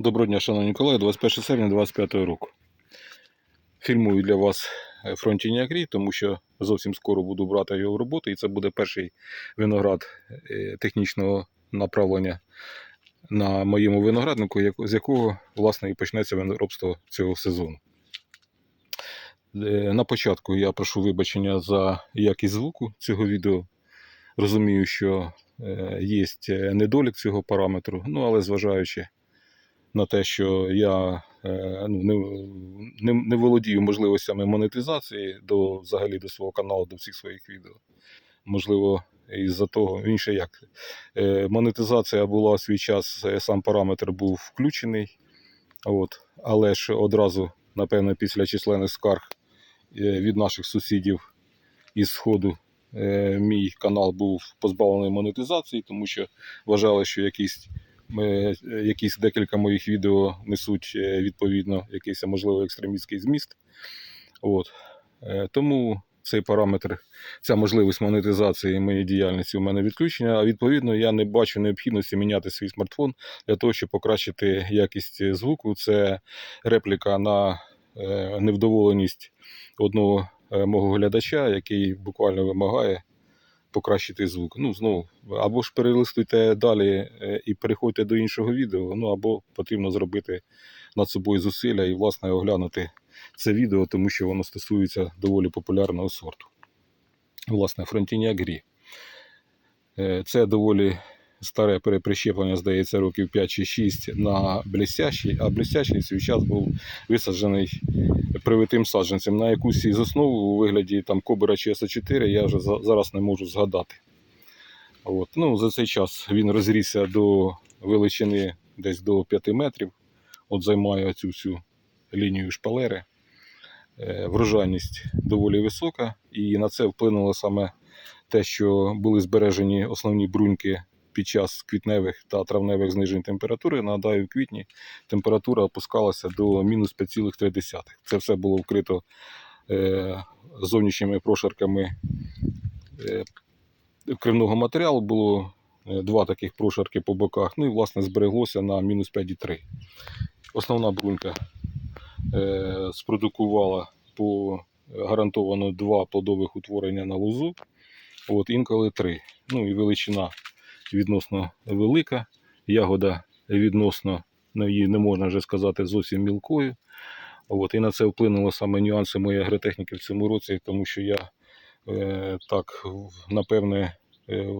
Доброго дня, шановні колеги, 21 серпня 2025 року. Фільмую для вас е, фронтіняк тому що зовсім скоро буду брати його в роботу, і це буде перший виноград е, технічного направлення на моєму винограднику, з якого власне і почнеться виноробство цього сезону. Е, На початку я прошу вибачення за якість звуку цього відео. Розумію, що є недолік цього параметру, ну але зважаючи на те, що я е, ну, не, не, не володію можливостями монетизації до взагалі до свого каналу, до всіх своїх відео. Можливо, із-за того, інше як. Е, Монетизація була свій час, е, сам параметр був включений. От, але ж одразу, напевно, після численних скарг від наших сусідів із Сходу мій канал був позбавлений монетизації, тому що вважали, що якісь якісь декілька моїх відео несуть е, відповідно якийсь можливо екстремістський зміст. От. Е, Тому цей параметр, ця можливість монетизації моєї діяльності у мене відключена. А відповідно я не бачу необхідності міняти свій смартфон для того, щоб покращити якість звуку. Це репліка на е, невдоволеність одного е, мого глядача, який буквально вимагає покращити звук. Ну, знову, або ж перелистуйте далі е, і переходьте до іншого відео, ну або потрібно зробити над собою зусилля і, власне, оглянути це відео, тому що воно стосується доволі популярного сорту. Власне, Фронтіняк Грі. Е, Це доволі старе переприщеплення, здається, років 5 чи 6 на блестящий, а блестящий в свій час був висаджений привитим саджанцем на якусь із основ у вигляді там Кобера чи СО4, я вже за- зараз не можу згадати. От. Ну, за цей час він розрісся до величини десь до 5 метрів. От займає цю всю лінію шпалери. Е, Врожайність доволі висока, і на це вплинуло саме те, що були збережені основні бруньки під час квітневих та травневих знижень температури. Нагадаю, в квітні температура опускалася до мінус 5,3. Це все було вкрито е, зовнішніми прошарками е, кривного матеріалу. Було е, два таких прошарки по боках. Ну і власне збереглося на мінус 5,3. Основна брунька е, спродукувала по гарантовано два плодових утворення на лозу, от інколи три. Ну і величина відносно велика, ягода відносно, ну, її не можна вже сказати, зовсім мілкою. От, і на це вплинуло саме нюанси моєї агротехніки в цьому році, тому що я е, так напевне е,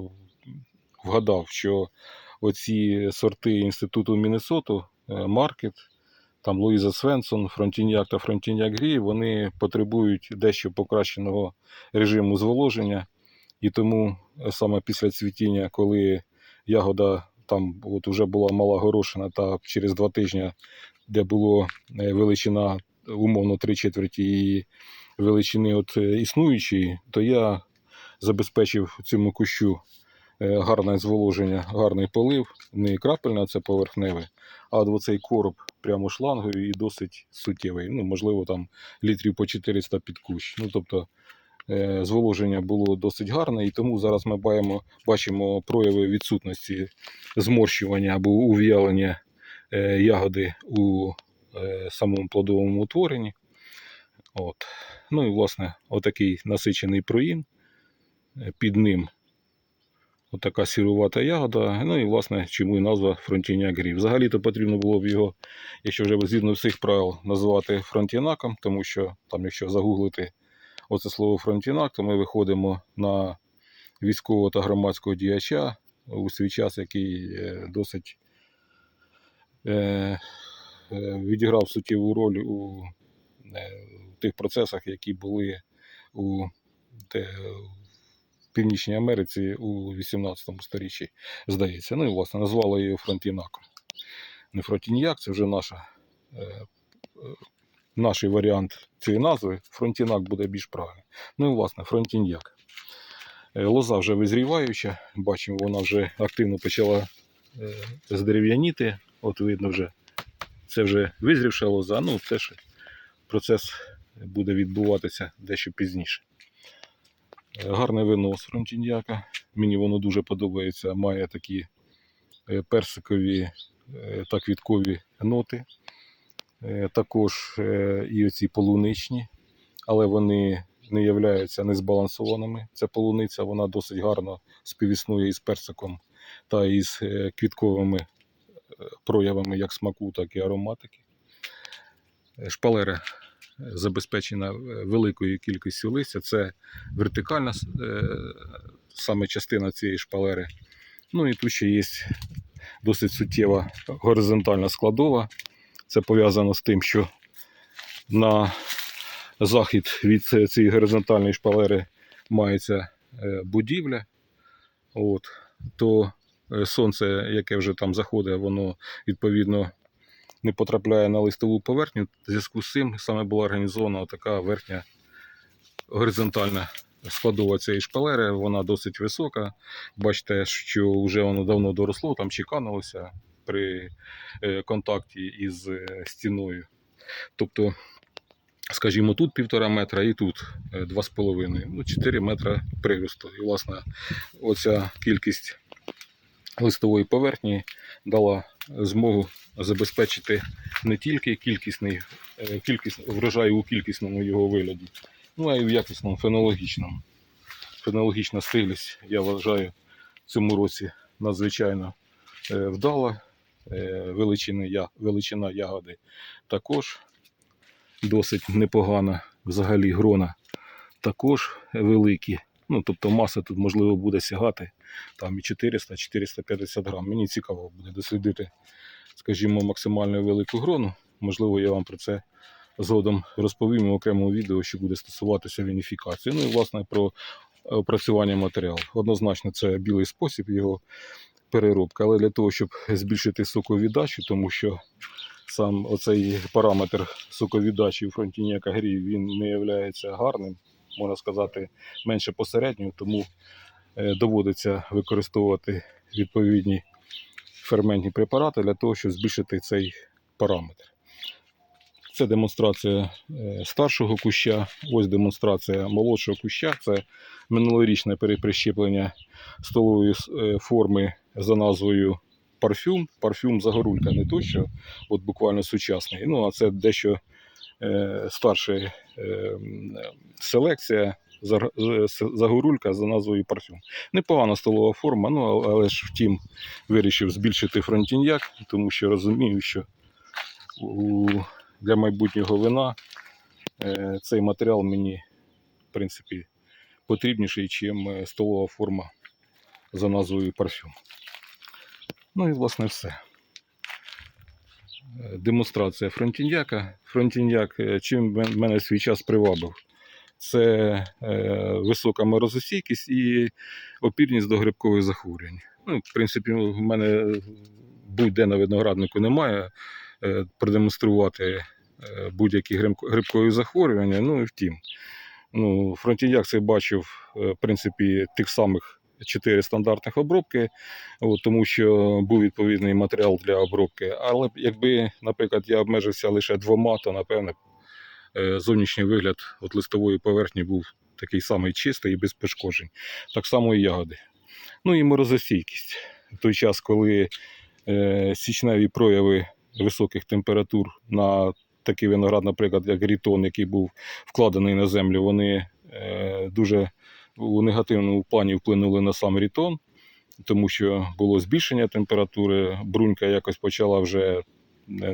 вгадав, що оці сорти інституту Міннесоту, е, Маркет, там Луїза Свенсон, Фронтіньяк та Фронтіньяк Грі, вони потребують дещо покращеного режиму зволоження. І тому е, саме після цвітіння, коли ягода там от уже була мала горошина, та через два тижні, де було е, величина умовно три четверті її величини от е, існуючої, то я забезпечив цьому кущу гарне зволоження, гарний полив, не крапельне, це поверхневе, а оцей короб прямо шлангою і досить суттєвий. Ну, можливо, там літрів по 400 під кущ. Ну, тобто зволоження було досить гарне, і тому зараз ми баємо, бачимо прояви відсутності зморщування або ув'ялення е, ягоди у е, самому плодовому утворенні. От. Ну і власне отакий насичений проїн. Е, Під ним отака сірувата ягода. Ну і власне чому і назва фронтіняк грів. Взагалі-то потрібно було б його, якщо вже згідно всіх правил, назвати фронтінаком, тому що там, якщо загуглити оце слово фронтінак, то ми виходимо на військового та громадського діяча у свій час, який е, досить е, е, відіграв суттєву роль у тих процесах, які були у Північній Америці у 18 сторіччі, здається. Ну і власне назвали її фронтінаком. Не фронтіньяк, це вже наша. Наш варіант цієї назви, фронтінак буде більш правильний. Ну і власне фронтіньяк. Е, Лоза вже визріваюча, бачимо, вона вже активно почала е, здерев'яніти. От видно вже, це вже визрівша лоза, ну це ж процес буде відбуватися дещо пізніше. Е, Гарне вино з фронтіньяка. Мені воно дуже подобається. Має такі персикові та квіткові ноти, також е, і оці полуничні, але вони не являються незбалансованими. Ця полуниця вона досить гарно співіснує із персиком та із е, квітковими е, проявами як смаку, так і ароматики. Е, Шпалера е, забезпечена е, великою кількістю листя. Це вертикальна е, саме частина цієї шпалери. Ну і тут ще є досить суттєва горизонтальна складова. Це пов'язано з тим, що на захід від цієї горизонтальної шпалери мається е, будівля. От, то е, сонце, яке вже там заходить, воно відповідно не потрапляє на листову поверхню. В зв'язку з цим саме була організована така верхня горизонтальна складова цієї шпалери. Вона досить висока. Бачите, що вже воно давно доросло, там чеканилося при е, контакті із е, стіною. Тобто, скажімо, тут півтора метра і тут е, два з половиною, ну 4 метра приросту. І, власне, оця кількість листової поверхні дала змогу забезпечити не тільки кількісний, е, кількість, врожай у кількісному його вигляді, ну а й в якісному фенологічному. Фенологічна стиглість, я вважаю, в цьому році надзвичайно е, вдала. Е, Величини, величина ягоди також досить непогана. Взагалі грона також великі. Ну, тобто маса тут можливо буде сягати там і 400-450 грам. Мені цікаво буде дослідити, скажімо, максимально велику грону. Можливо, я вам про це згодом розповім у окремому відео, що буде стосуватися вініфікації. Ну і власне про опрацювання матеріалу. Однозначно, це білий спосіб його переробки, але для того, щоб збільшити соковіддачу, тому що сам оцей параметр соковіддачі у фронтініака грі він не є гарним, можна сказати, менше посереднього, тому е, доводиться використовувати відповідні ферментні препарати для того, щоб збільшити цей параметр. Це демонстрація е, старшого куща, ось демонстрація молодшого куща. Це минулорічне переприщеплення столової е, форми за назвою парфюм. Парфюм загорулька, не то, що от буквально сучасний. Ну, а це дещо е, старша е, селекція з- загорулька за назвою парфюм. Непогана столова форма, ну але- ж втім вирішив збільшити фронтіньяк, тому що розумію, що у, для майбутнього вина е, цей матеріал мені, в принципі, потрібніший, ніж столова форма за назвою парфюм. Ну і власне все. Е, Демонстрація фронтіньяка. Фронтіньяк е, чим мене свій час привабив. Це е, висока морозостійкість і опірність до грибкових захворювань. Ну, в принципі, в мене будь-де на винограднику немає продемонструвати будь-які грибкові захворювання. Ну і втім, ну, фронтіньяк це бачив, в принципі, тих самих чотири стандартних обробки, от, тому що був відповідний матеріал для обробки. Але якби, наприклад, я обмежився лише двома, то напевне е, зовнішній вигляд от листової поверхні був такий самий чистий і без пошкоджень. Так само і ягоди. Ну і морозостійкість. В той час, коли е, січневі прояви високих температур на такий виноград, наприклад, як рітон, який був вкладений на землю, вони е, дуже у негативному плані вплинули на сам рітон, тому що було збільшення температури, брунька якось почала вже, е,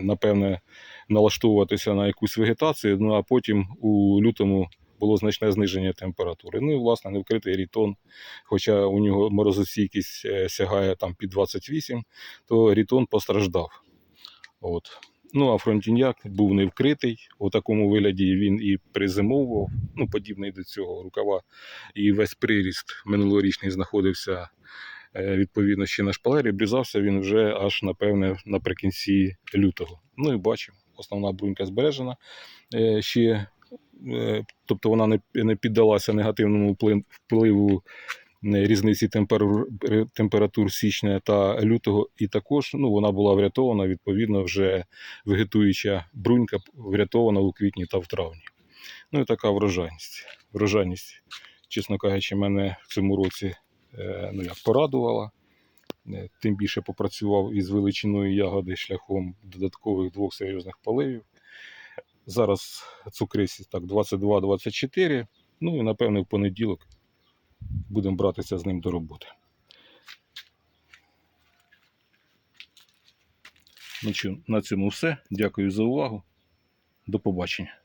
напевне, налаштовуватися на якусь вегетацію, ну а потім у лютому було значне зниження температури. Ну і власне невкритий рітон, хоча у нього морозостійкість е, сягає там під 28, то рітон постраждав. От. Ну, а фронтіньяк був не вкритий. У такому вигляді він і призимовував, ну, подібний до цього рукава. І весь приріст минулорічний знаходився е, відповідно ще на шпалері. Брізався він вже аж, напевне, наприкінці лютого. Ну і бачимо, основна брунька збережена. Е, Ще, е, тобто вона не, піддалася негативному впливу різниці температур, температур січня та лютого, і також ну, вона була врятована, відповідно, вже вегетуюча брунька врятована у квітні та в травні. Ну і така врожайність. Врожайність, чесно кажучи, мене в цьому році е, ну, як порадувала. Е, Тим більше попрацював із величиною ягоди шляхом додаткових двох серйозних поливів. Зараз цукрисі так 22-24. Ну і напевне в понеділок будемо братися з ним до роботи. На цьому все. Дякую за увагу. До побачення.